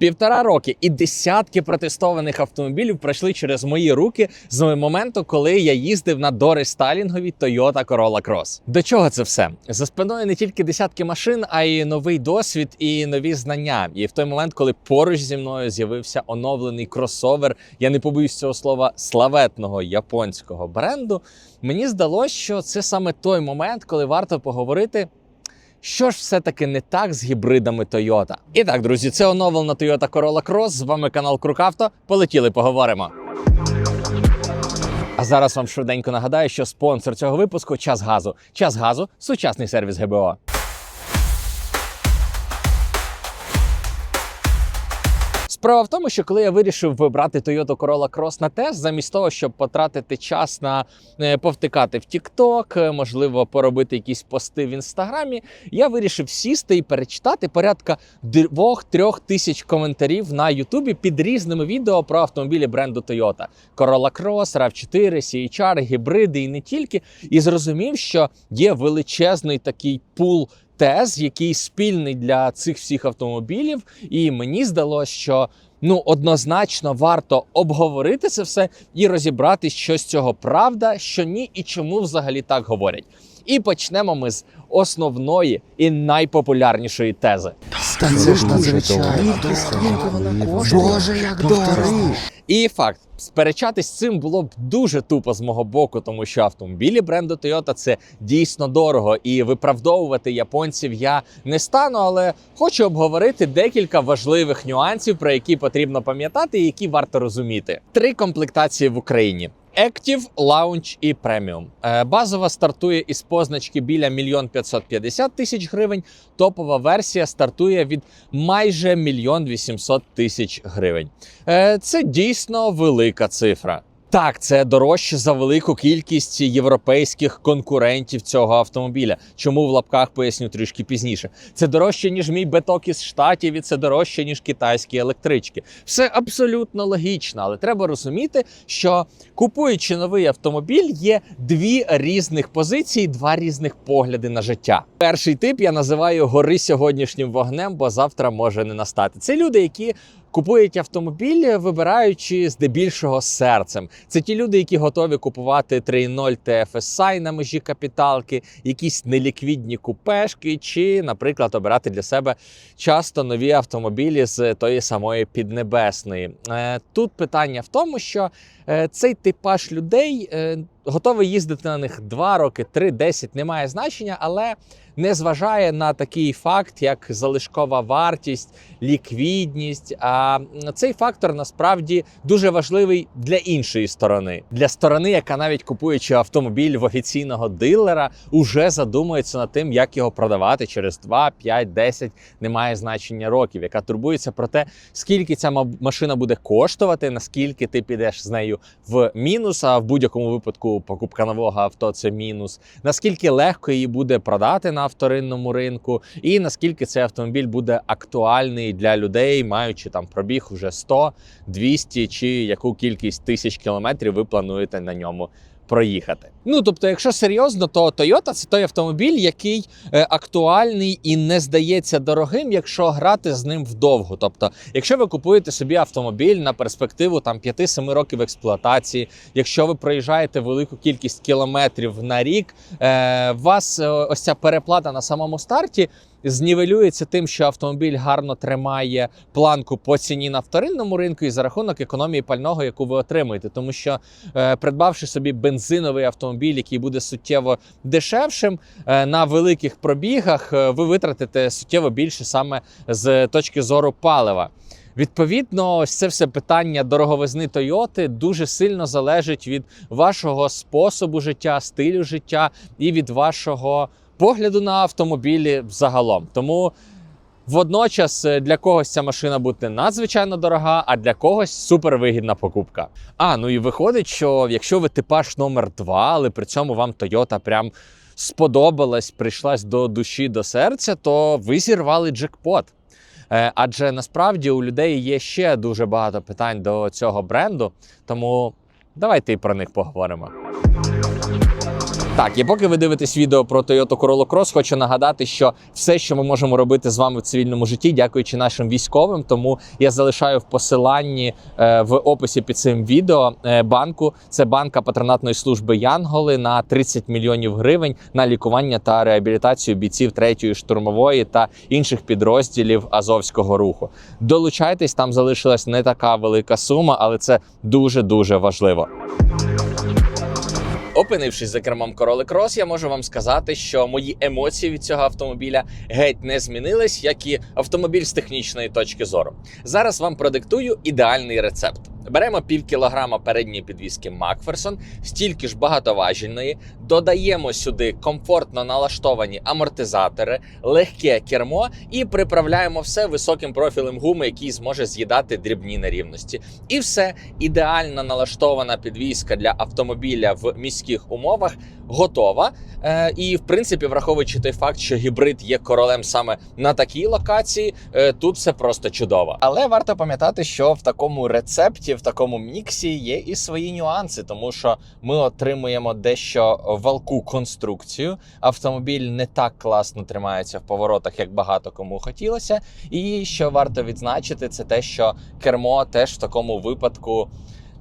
Півтора роки і десятки протестованих автомобілів пройшли через мої руки з моменту, коли я їздив на дорестайлінговій Toyota Corolla Cross. До чого це все? За спиною не тільки десятки машин, а й новий досвід і нові знання. І в той момент, коли поруч зі мною з'явився оновлений кросовер, я не побоюсь цього слова славетного японського бренду. Мені здалося, що це саме той момент, коли варто поговорити. Що ж все-таки не так з гібридами Toyota? І так, друзі, це оновлена Toyota Corolla Cross. З вами канал Крукавто. Полетіли, поговоримо. А зараз вам швиденько нагадаю, що спонсор цього випуску час газу. Час газу сучасний сервіс ГБО. Справа в тому, що коли я вирішив вибрати Toyota Corolla Cross на тест, замість того, щоб потратити час на е, повтикати в TikTok, е, можливо, поробити якісь пости в інстаграмі, я вирішив сісти і перечитати порядка 2-3 тисяч коментарів на Ютубі під різними відео про автомобілі бренду Toyota. Corolla Cross, RAV4, CHR, гібриди і не тільки. І зрозумів, що є величезний такий пул тез, який спільний для цих всіх автомобілів, і мені здалося, що ну однозначно варто обговорити це все і розібратись, що з цього правда, що ні, і чому взагалі так говорять. І почнемо ми з основної і найпопулярнішої тези. Та це ж надзвичайно. Боже, як дорого. І факт, сперечатись з цим було б дуже тупо з мого боку, тому що автомобілі бренду Toyota це дійсно дорого, і виправдовувати японців я не стану, але хочу обговорити декілька важливих нюансів, про які потрібно пам'ятати, і які варто розуміти. Три комплектації в Україні. Active, Launch і Premium. Е, Базова стартує із позначки біля 1 550 тисяч гривень. Топова версія стартує від майже 1 800 тисяч гривень. Е, Це дійсно велика цифра. Так, це дорожче за велику кількість європейських конкурентів цього автомобіля. Чому в лапках поясню трішки пізніше. Це дорожче, ніж мій беток із штатів, і це дорожче, ніж китайські електрички. Все абсолютно логічно, але треба розуміти, що купуючи новий автомобіль, є дві різних позиції, два різних погляди на життя. Перший тип я називаю гори сьогоднішнім вогнем, бо завтра може не настати. Це люди, які купують автомобіль, вибираючи здебільшого серцем. Це ті люди, які готові купувати 3.0 TFSI на межі капіталки, якісь неліквідні купешки, чи, наприклад, обирати для себе часто нові автомобілі з тої самої піднебесної. Е, Тут питання в тому, що е, цей типаж людей е, готовий їздити на них 2 роки, 3, 10, немає значення, але не зважає на такий факт, як залишкова вартість, ліквідність. А цей фактор насправді дуже важливий для іншої сторони, для сторони, яка навіть купуючи автомобіль в офіційного дилера, уже задумується над тим, як його продавати через 2, 5, 10, немає значення років, яка турбується про те, скільки ця машина буде коштувати, наскільки ти підеш з нею в мінус, а в будь-якому випадку покупка нового авто це мінус. Наскільки легко її буде продати на вторинному ринку, і наскільки цей автомобіль буде актуальний для людей, маючи там пробіг уже 100, 200 чи яку кількість тисяч кілометрів ви плануєте на ньому. Проїхати. Ну тобто, якщо серйозно, то Toyota це той автомобіль, який е, актуальний і не здається дорогим, якщо грати з ним вдовго. Тобто, якщо ви купуєте собі автомобіль на перспективу там 5-7 років експлуатації, якщо ви проїжджаєте велику кількість кілометрів на рік, е, вас е, ось ця переплата на самому старті. Знівелюється тим, що автомобіль гарно тримає планку по ціні на вторинному ринку і за рахунок економії пального, яку ви отримуєте. Тому що, е, придбавши собі бензиновий автомобіль, який буде суттєво дешевшим, е, на великих пробігах е, ви витратите суттєво більше саме з точки зору палива. Відповідно, ось це все питання дороговизни Тойоти дуже сильно залежить від вашого способу життя, стилю життя і від вашого погляду на автомобілі загалом. Тому водночас е, для когось ця машина буде надзвичайно дорога, а для когось супервигідна покупка. А ну і виходить, що якщо ви типаж номер 2, але при цьому вам Toyota прям сподобалась, прийшлась до душі, до серця, то ви зірвали джекпот. Е, Адже насправді у людей є ще дуже багато питань до цього бренду, тому давайте і про них поговоримо. Так, і поки ви дивитесь відео про Toyota Corolla Cross, хочу нагадати, що все, що ми можемо робити з вами в цивільному житті, дякуючи нашим військовим. Тому я залишаю в посиланні е, в описі під цим відео е, банку. Це банка патронатної служби Янголи на 30 мільйонів гривень на лікування та реабілітацію бійців 3-ї штурмової та інших підрозділів Азовського руху. Долучайтесь, там залишилась не така велика сума, але це дуже дуже важливо. Опинившись за кермом Corolla Cross, я можу вам сказати, що мої емоції від цього автомобіля геть не змінились, як і автомобіль з технічної точки зору. Зараз вам продиктую ідеальний рецепт. Беремо пів кілограма передньої підвіски Макферсон, стільки ж багатоважільної, додаємо сюди комфортно налаштовані амортизатори, легке кермо і приправляємо все високим профілем гуми, який зможе з'їдати дрібні нерівності. І все ідеально налаштована підвіска для автомобіля в міських умовах готова. Е, і в принципі, враховуючи той факт, що гібрид є королем саме на такій локації, е, тут все просто чудово. Але варто пам'ятати, що в такому рецепті, в такому міксі є і свої нюанси, тому що ми отримуємо дещо валку конструкцію. Автомобіль не так класно тримається в поворотах, як багато кому хотілося. І що варто відзначити, це те, що кермо теж в такому випадку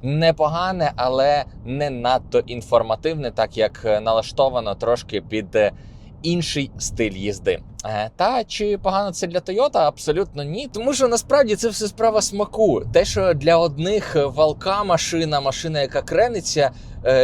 непогане, але не надто інформативне, так як е, налаштовано трошки під е, інший стиль їзди. Е, Та чи погано це для Тойота? Абсолютно ні. Тому що насправді це все справа смаку. Те, що для одних валка машина, машина, яка крениться,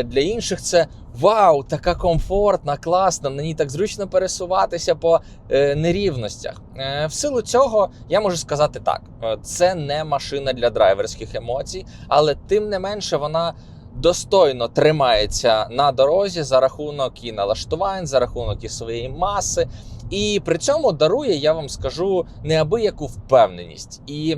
для інших це вау, така комфортна, класна. На ній так зручно пересуватися по е, нерівностях. Е, В силу цього я можу сказати так: е, це не машина для драйверських емоцій, але тим не менше вона. Достойно тримається на дорозі за рахунок і налаштувань, за рахунок і своєї маси, і при цьому дарує, я вам скажу, неабияку впевненість. І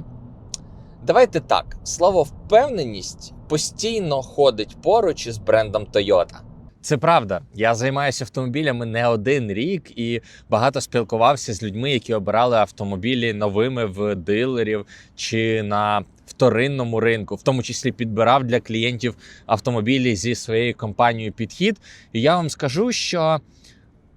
давайте так: слово впевненість постійно ходить поруч із брендом Toyota. Це правда. Я займаюся автомобілями не один рік і багато спілкувався з людьми, які обирали автомобілі новими в дилерів чи на вторинному ринку, в тому числі підбирав для клієнтів автомобілі зі своєю компанією підхід. І я вам скажу, що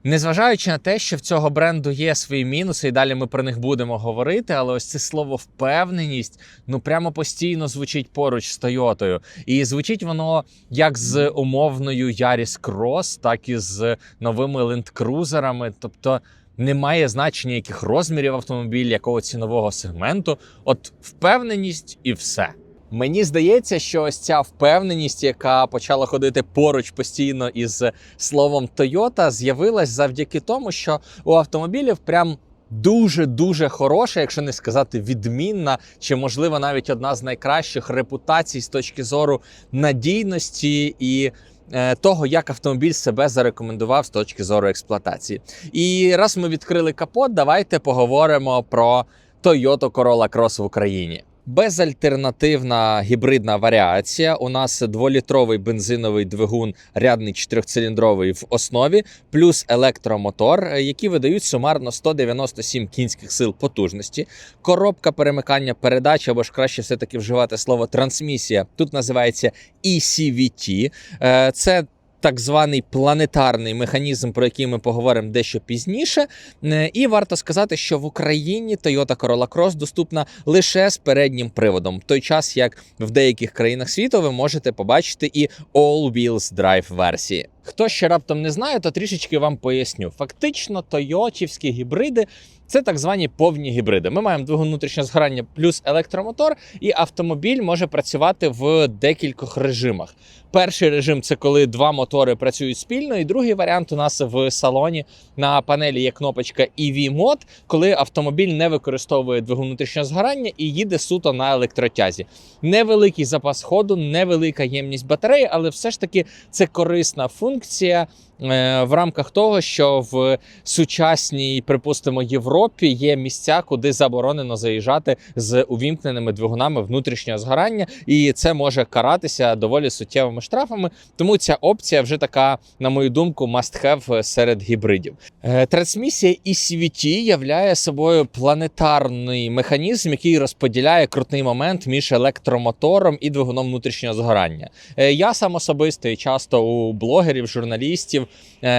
Незважаючи на те, що в цього бренду є свої мінуси, і далі ми про них будемо говорити, але ось це слово впевненість ну прямо постійно звучить поруч з Тойотою. І звучить воно як з умовною Yaris Cross, так і з новими лендкрузерами. Тобто немає значення яких розмірів автомобіль, якого цінового сегменту. От впевненість і все. Мені здається, що ось ця впевненість, яка почала ходити поруч постійно із словом Toyota, з'явилась завдяки тому, що у автомобілів прям дуже дуже хороша, якщо не сказати відмінна, чи можливо навіть одна з найкращих репутацій з точки зору надійності і. е, Того, як автомобіль себе зарекомендував з точки зору експлуатації. І раз ми відкрили капот, давайте поговоримо про Toyota Corolla Cross в Україні. Безальтернативна гібридна варіація. У нас дволітровий бензиновий двигун, рядний чотирьохциліндровий в основі, плюс електромотор, які видають сумарно 197 кінських сил потужності. Коробка перемикання передач, або ж краще все-таки вживати слово трансмісія. Тут називається ECVT. Е, Це так званий планетарний механізм, про який ми поговоримо дещо пізніше. Е, І варто сказати, що в Україні Toyota Corolla Cross доступна лише з переднім приводом, в той час як в деяких країнах світу ви можете побачити і all-wheels drive версії. Хто ще раптом не знає, то трішечки вам поясню. Фактично, тойотівські гібриди це так звані повні гібриди. Ми маємо двигун внутрішнього згорання плюс електромотор, і автомобіль може працювати в декількох режимах. Перший режим це коли два мотори працюють спільно, і другий варіант у нас в салоні на панелі є кнопочка EV Mode, коли автомобіль не використовує двигун внутрішнього згорання і їде суто на електротязі. Невеликий запас ходу, невелика ємність батареї, але все ж таки це корисна функція. Е, В рамках того, що в сучасній, припустимо, Європі є місця, куди заборонено заїжджати з увімкненими двигунами внутрішнього згорання, і це може каратися доволі суттєвими штрафами. Тому ця опція вже така, на мою думку, must have серед гібридів. Е, Трансмісія ECVT являє собою планетарний механізм, який розподіляє крутний момент між електромотором і двигуном внутрішнього згорання. Е, Я сам особисто і часто у блогерів, журналістів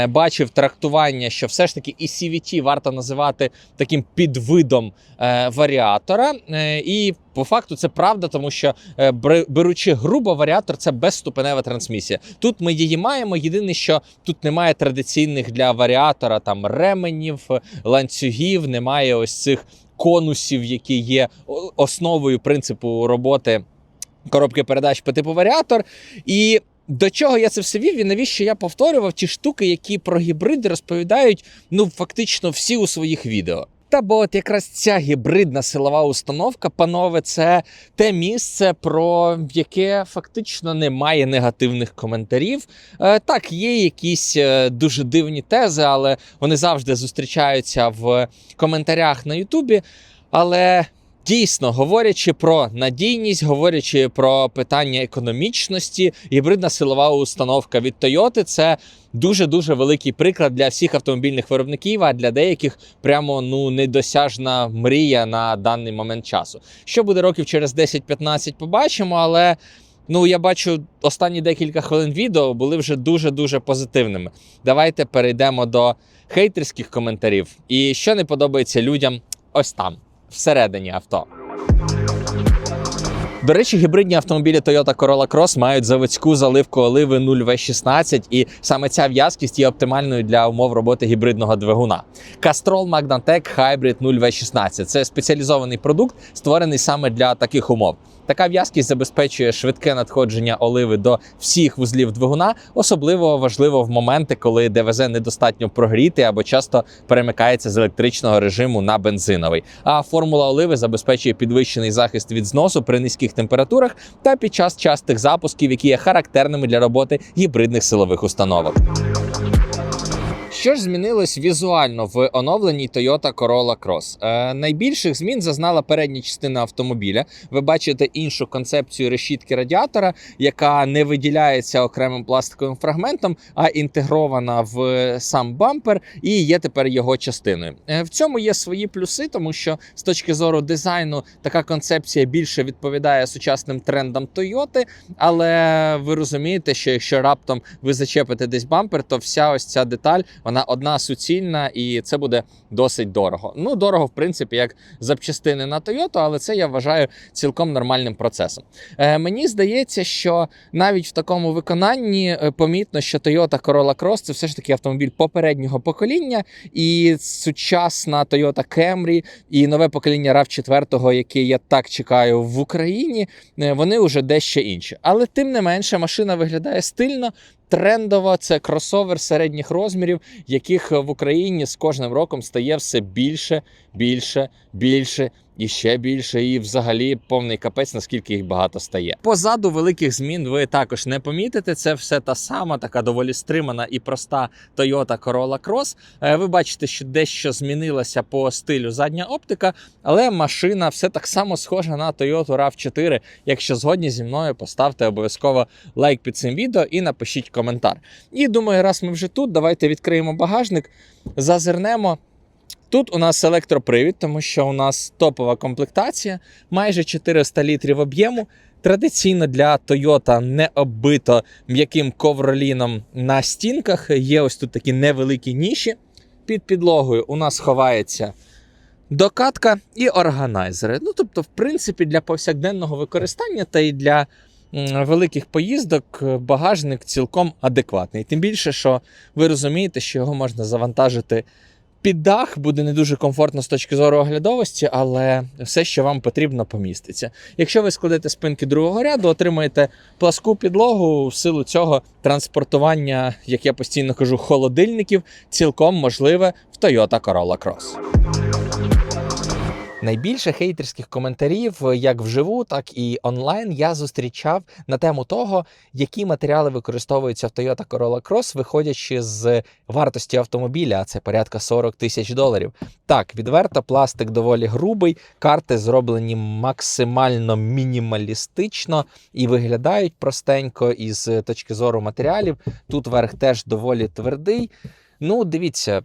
бачив трактування, що все ж таки і CVT варто називати таким підвидом е, варіатора. Е, і по факту це правда, тому що е, беручи грубо, варіатор це безступенева трансмісія. Тут ми її маємо. Єдине, що тут немає традиційних для варіатора там ременів, ланцюгів, немає ось цих конусів, які є основою принципу роботи коробки передач по типу варіатор. І до чого я це все вів і навіщо я повторював ті штуки, які про гібриди розповідають ну фактично всі у своїх відео. Та бо от якраз ця гібридна силова установка, панове, це те місце, про яке фактично немає негативних коментарів. Е, так, є якісь е, дуже дивні тези, але вони завжди зустрічаються в коментарях на Ютубі. Але дійсно, говорячи про надійність, говорячи про питання економічності, гібридна силова установка від Toyota – це дуже дуже великий приклад для всіх автомобільних виробників, а для деяких прямо ну недосяжна мрія на даний момент часу. Що буде років через 10-15, побачимо, але. Ну, я бачу, останні декілька хвилин відео були вже дуже дуже позитивними. Давайте перейдемо до хейтерських коментарів. І що не подобається людям ось там, всередині авто. До речі, гібридні автомобілі Toyota Corolla Cross мають заводську заливку оливи 0V16, і саме ця в'язкість є оптимальною для умов роботи гібридного двигуна. Castrol Magnatec Hybrid 0V16 – це спеціалізований продукт, створений саме для таких умов. Така в'язкість забезпечує швидке надходження оливи до всіх вузлів двигуна, особливо важливо в моменти, коли ДВЗ недостатньо прогріти або часто перемикається з електричного режиму на бензиновий. А формула оливи забезпечує підвищений захист від зносу при низьких температурах та під час частих запусків, які є характерними для роботи гібридних силових установок. Що ж змінилось візуально в оновленій Toyota Corolla Cross? Е, найбільших змін зазнала передня частина автомобіля. Ви бачите іншу концепцію решітки радіатора, яка не виділяється окремим пластиковим фрагментом, а інтегрована в сам бампер і є тепер його частиною. Е, в цьому є свої плюси, тому що з точки зору дизайну така концепція більше відповідає сучасним трендам Toyota, але ви розумієте, що якщо раптом ви зачепите десь бампер, то вся ось ця деталь вона одна суцільна, і це буде досить дорого. Ну, дорого, в принципі, як запчастини на Toyota, але це я вважаю цілком нормальним процесом. Е, мені здається, що навіть в такому виконанні е, помітно, що Toyota Corolla Cross це все ж таки автомобіль попереднього покоління, і сучасна Toyota Camry, і нове покоління RAV4, яке я так чекаю в Україні, е, вони вже дещо інші. Але тим не менше, машина виглядає стильно. Трендово це кросовер середніх розмірів, яких в Україні з кожним роком стає все більше, більше, більше і ще більше. І взагалі повний капець, наскільки їх багато стає. Позаду великих змін ви також не помітите. Це все та сама, така доволі стримана і проста Toyota Corolla Cross. Е, Ви бачите, що дещо змінилася по стилю задня оптика, але машина все так само схожа на Toyota RAV4. Якщо згодні зі мною, поставте обов'язково лайк під цим відео і напишіть коментар. І думаю, раз ми вже тут, давайте відкриємо багажник, зазирнемо. Тут у нас електропривід, тому що у нас топова комплектація, майже 400 літрів об'єму. Традиційно для Toyota не оббито м'яким ковроліном на стінках. Є ось тут такі невеликі ніші. Під підлогою у нас ховається докатка і органайзери. Ну, тобто, в принципі, для повсякденного використання та й для великих поїздок е, багажник цілком адекватний. Тим більше, що ви розумієте, що його можна завантажити під дах, буде не дуже комфортно з точки зору оглядовості, але все, що вам потрібно, поміститься. Якщо ви складете спинки другого ряду, отримаєте пласку підлогу. В силу цього транспортування, як я постійно кажу, холодильників цілком можливе в Toyota Corolla Cross. Найбільше хейтерських коментарів, як вживу, так і онлайн, я зустрічав на тему того, які матеріали використовуються в Toyota Corolla Cross, виходячи з вартості автомобіля, а це порядка 40 тисяч доларів. Так, відверто, пластик доволі грубий, карти зроблені максимально мінімалістично і виглядають простенько із точки зору матеріалів. Тут верх теж доволі твердий. Ну, дивіться.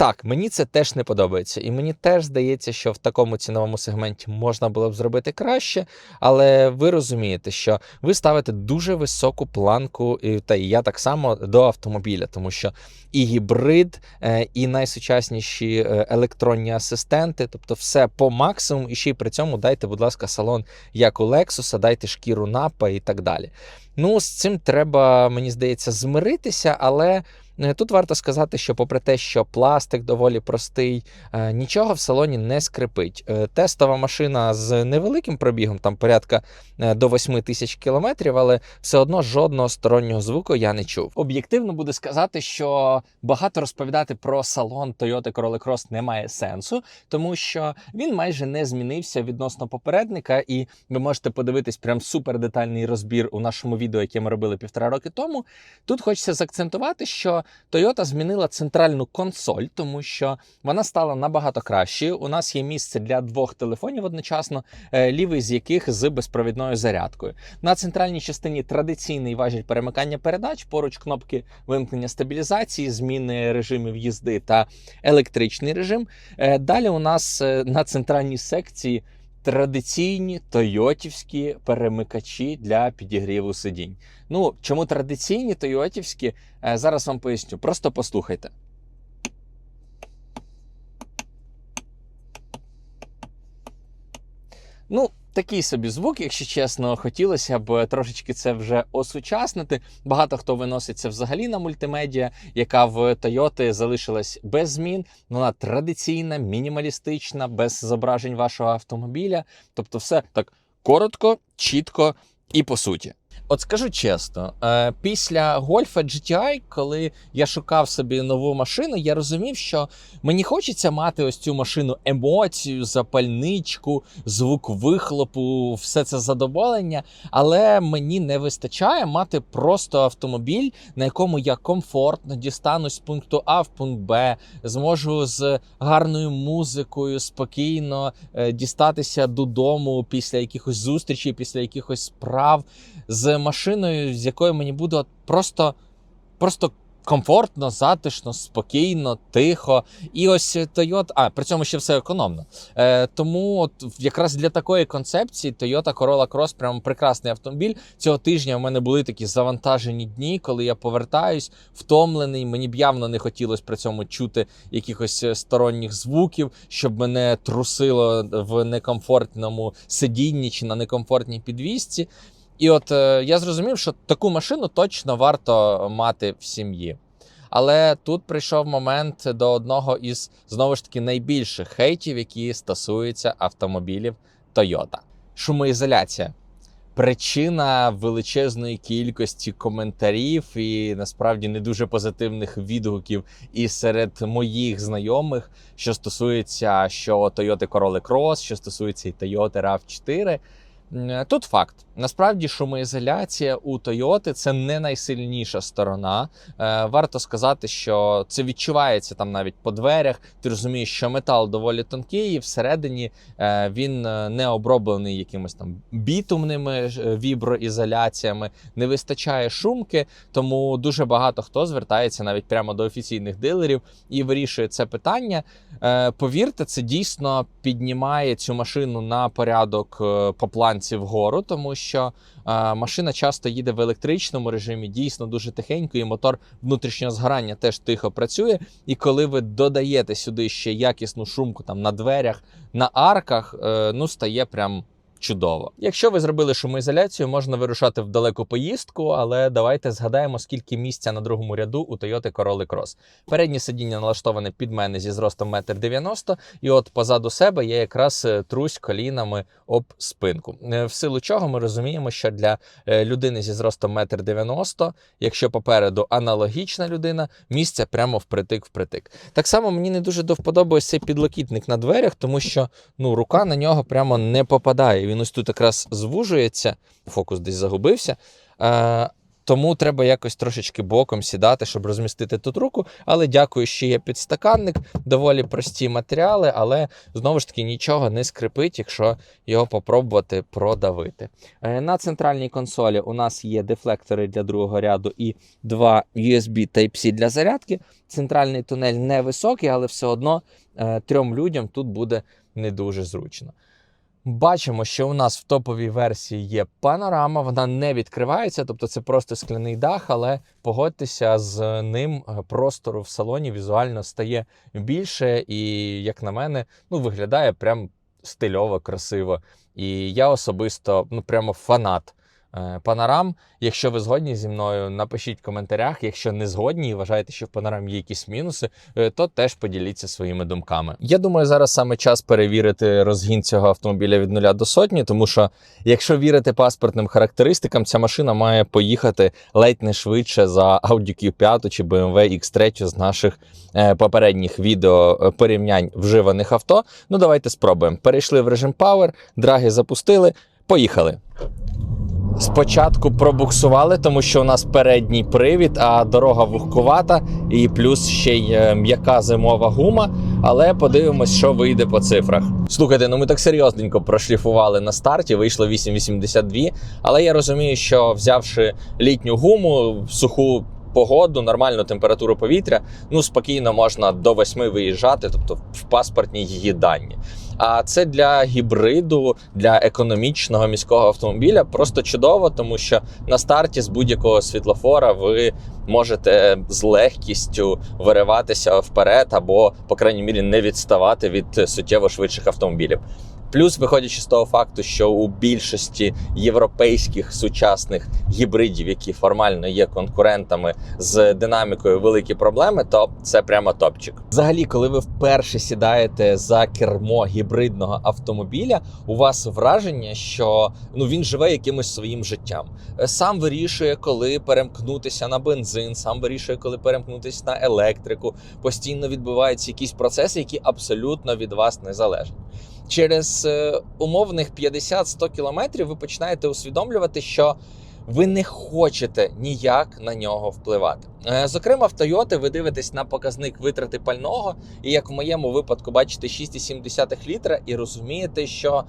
Так, мені це теж не подобається, і мені теж здається, що в такому ціновому сегменті можна було б зробити краще. Але ви розумієте, що ви ставите дуже високу планку, і, та і я так само до автомобіля, тому що і гібрид, е, і найсучасніші е, електронні асистенти, тобто все по максимуму, і ще й при цьому дайте, будь ласка, салон як у Lexus, дайте шкіру напа і так далі. Ну, з цим треба, мені здається, змиритися, але. Е, Тут варто сказати, що попри те, що пластик доволі простий, е, нічого в салоні не скрипить. Е, Тестова машина з невеликим пробігом, там порядка до 8 тисяч кілометрів, але все одно жодного стороннього звуку я не чув. Об'єктивно буду сказати, що багато розповідати про салон Toyota Corolla Cross немає сенсу, тому що він майже не змінився відносно попередника, і ви можете подивитись прям супер детальний розбір у нашому відео, яке ми робили півтора роки тому. Тут хочеться заакцентувати, що Toyota змінила центральну консоль, тому що вона стала набагато кращою. У нас є місце для двох телефонів одночасно, е, лівий з яких з безпровідною зарядкою. На центральній частині традиційний важіль перемикання передач, поруч кнопки вимкнення стабілізації, зміни режимів їзди та електричний режим. Е, Далі у нас е, на центральній секції. Традиційні тойотівські перемикачі для підігріву сидінь. Ну чому традиційні тойотівські? Е, Зараз вам поясню. Просто послухайте. Ну, такий собі звук, якщо чесно, хотілося б трошечки це вже осучаснити. Багато хто виносить це взагалі на мультимедіа, яка в Toyota залишилась без змін. Вона традиційна, мінімалістична, без зображень вашого автомобіля. Тобто, все так коротко, чітко і по суті. От скажу чесно, е, після Гольфа GTI, коли я шукав собі нову машину, я розумів, що мені хочеться мати ось цю машину емоцію, запальничку, звук вихлопу, все це задоволення. Але мені не вистачає мати просто автомобіль, на якому я комфортно дістанусь з пункту А в пункт Б, зможу з гарною музикою спокійно е, дістатися додому після якихось зустрічей, після якихось справ з машиною, з якою мені буде просто, просто комфортно, затишно, спокійно, тихо. І ось Toyota, а при цьому ще все економно. Е, тому от якраз для такої концепції Toyota Corolla Cross прямо прекрасний автомобіль. Цього тижня в мене були такі завантажені дні, коли я повертаюсь, втомлений. Мені б явно не хотілося при цьому чути якихось е, сторонніх звуків, щоб мене трусило в некомфортному сидінні чи на некомфортній підвісці. І от е, я зрозумів, що таку машину точно варто мати в сім'ї. Але тут прийшов момент до одного із знову ж таки найбільших хейтів, які стосуються автомобілів Toyota. Шумоізоляція. Причина величезної кількості коментарів і насправді не дуже позитивних відгуків і серед моїх знайомих, що стосується що Toyota Corolla Cross, що стосується і Toyota RAV4. М, Тут факт. Насправді шумоізоляція у Toyota це не найсильніша сторона. Е, варто сказати, що це відчувається там навіть по дверях. Ти розумієш, що метал доволі тонкий, і всередині е, він е, не оброблений якимось там бітумними е, віброізоляціями, не вистачає шумки, тому дуже багато хто звертається навіть прямо до офіційних дилерів і вирішує це питання. Е, Повірте, це дійсно піднімає цю машину на порядок е, по планці вгору, тому що е, машина часто їде в електричному режимі, дійсно дуже тихенько, і мотор внутрішнього згорання теж тихо працює. І коли ви додаєте сюди ще якісну шумку там на дверях, на арках, е, ну стає прям. Чудово. Якщо ви зробили шумоізоляцію, можна вирушати в далеку поїздку, але давайте згадаємо, скільки місця на другому ряду у Toyota Corolla Cross. Переднє сидіння налаштоване під мене зі зростом 1,90 м, і от позаду себе я якраз е, трусь колінами об спинку. Е, В силу чого ми розуміємо, що для е, людини зі зростом 1,90 м, якщо попереду аналогічна людина, місця прямо впритик-впритик. Так само мені не дуже до цей підлокітник на дверях, тому що ну, рука на нього прямо не попадає. Він ось тут якраз звужується, фокус десь загубився. Е, Тому треба якось трошечки боком сідати, щоб розмістити тут руку. Але дякую, що є підстаканник, доволі прості матеріали, але знову ж таки нічого не скрипить, якщо його попробувати продавити. Е, На центральній консолі у нас є дефлектори для другого ряду і два USB Type-C для зарядки. Центральний тунель невисокий, але все одно е, трьом людям тут буде не дуже зручно. Бачимо, що у нас в топовій версії є панорама, вона не відкривається, тобто це просто скляний дах, але погодьтеся з ним е, простору в салоні візуально стає більше, і, як на мене, ну виглядає прям стильово, красиво. І я особисто ну прямо фанат панорам. Якщо ви згодні зі мною, напишіть в коментарях. Якщо не згодні і вважаєте, що в панорамі є якісь мінуси, е, то теж поділіться своїми думками. Я думаю, зараз саме час перевірити розгін цього автомобіля від нуля до сотні, тому що якщо вірити паспортним характеристикам, ця машина має поїхати ледь не швидше за Audi Q5 чи BMW X3 з наших е, попередніх відео е, порівнянь вживаних авто. Ну давайте спробуємо. Перейшли в режим Power, драги запустили. Поїхали. Спочатку пробуксували, тому що у нас передній привід, а дорога вухкувата, і плюс ще й е, м'яка зимова гума. Але подивимось, що вийде по цифрах. Слухайте, ну ми так серйозненько прошліфували на старті, вийшло 8,82. Але я розумію, що взявши літню гуму суху. Погоду, нормальну температуру повітря, ну спокійно можна до 8 виїжджати, тобто в паспортні її дані. А це для гібриду, для економічного міського автомобіля просто чудово, тому що на старті з будь-якого світлофора ви можете з легкістю вириватися вперед, або, по крайній мірі, не відставати від суттєво швидших автомобілів. Плюс, виходячи з того факту, що у більшості європейських сучасних гібридів, які формально є конкурентами з динамікою, великі проблеми, то це прямо топчик. Взагалі, коли ви вперше сідаєте за кермо гібридного автомобіля, у вас враження, що ну він живе якимось своїм життям. Сам вирішує, коли перемкнутися на бензин, сам вирішує, коли перемкнутися на електрику. Постійно відбуваються якісь процеси, які абсолютно від вас не залежать. Через е, умовних 50-100 кілометрів ви починаєте усвідомлювати, що ви не хочете ніяк на нього впливати. Е, Зокрема, в Toyota ви дивитесь на показник витрати пального, і як в моєму випадку бачите 6,7 літра, і розумієте, що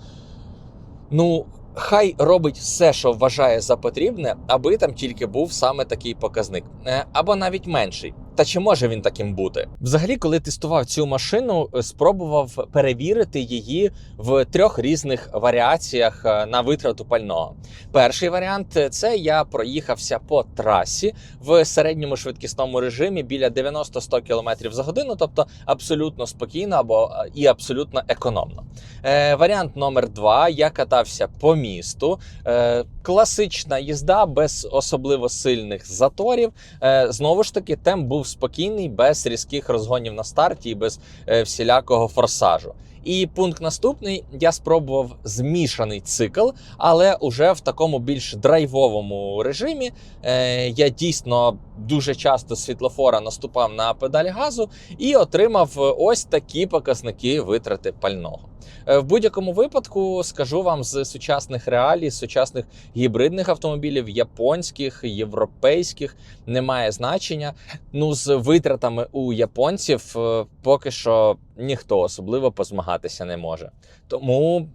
ну. Хай робить все, що вважає за потрібне, аби там тільки був саме такий показник, Е, або навіть менший. Та чи може він таким бути? Взагалі, коли тестував цю машину, е, спробував перевірити її в трьох різних варіаціях е, на витрату пального. Перший варіант е, це я проїхався по трасі в середньому швидкісному режимі біля 90-100 км за годину, тобто абсолютно спокійно або і абсолютно економно. Е, варіант номер два: я катався по місту. Е, класична їзда без особливо сильних заторів. Е, знову ж таки, темп був спокійний, без різких розгонів на старті і без е, всілякого форсажу. І пункт наступний: я спробував змішаний цикл, але уже в такому більш драйвовому режимі. Е, я дійсно дуже часто світлофора наступав на педаль газу і отримав ось такі показники витрати пального. Е, В будь-якому випадку скажу вам з сучасних реалій, з сучасних гібридних автомобілів, японських, європейських, немає значення. Ну, з витратами у японців е, поки що ніхто особливо позмагатися не може. Тому.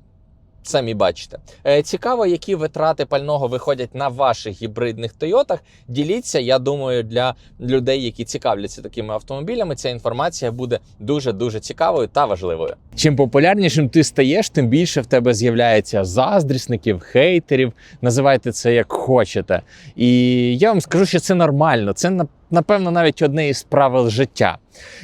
Самі бачите. Е, Цікаво, які витрати пального виходять на ваших гібридних Тойотах. Діліться. Я думаю, для людей, які цікавляться такими автомобілями, ця інформація буде дуже дуже цікавою та важливою. Чим популярнішим ти стаєш, тим більше в тебе з'являється заздрісників, хейтерів. Називайте це як хочете. І я вам скажу, що це нормально. Це напевно навіть одне із правил життя.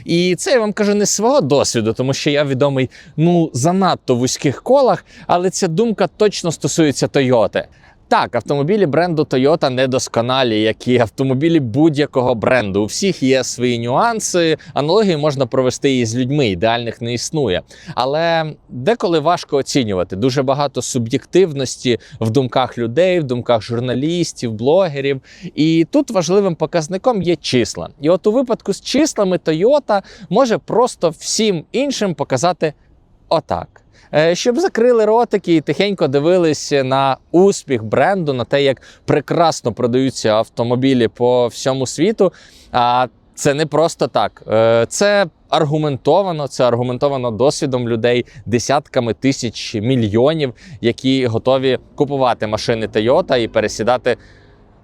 І це я вам кажу не з свого досвіду, тому що я відомий ну занадто вузьких колах, але ця думка точно стосується Тойоти. Так, автомобілі бренду Toyota недосконалі, як і автомобілі будь-якого бренду. У всіх є свої нюанси. Аналогії можна провести і з людьми, ідеальних не існує. Але деколи важко оцінювати. Дуже багато суб'єктивності в думках людей, в думках журналістів, блогерів. І тут важливим показником є числа. І от у випадку з числами Toyota може просто всім іншим показати отак. Е, щоб закрили ротики і тихенько дивились на успіх бренду, на те, як прекрасно продаються автомобілі по всьому світу. А це не просто так. Е, Це аргументовано, це аргументовано досвідом людей, десятками тисяч мільйонів, які готові купувати машини Toyota і пересідати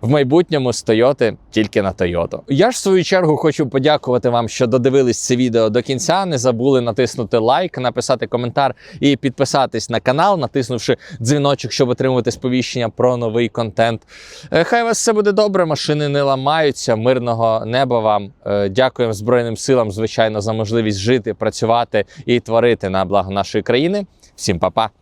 в майбутньому з Toyota тільки на Toyota. Я ж в свою чергу хочу подякувати вам, що додивились це відео до кінця. Не забули натиснути лайк, написати коментар і підписатись на канал, натиснувши дзвіночок, щоб отримувати сповіщення про новий контент. Е, Хай вас все буде добре, машини не ламаються. Мирного неба вам. Е, Дякуємо Збройним силам, звичайно, за можливість жити, працювати і творити на благо нашої країни. Всім па-па!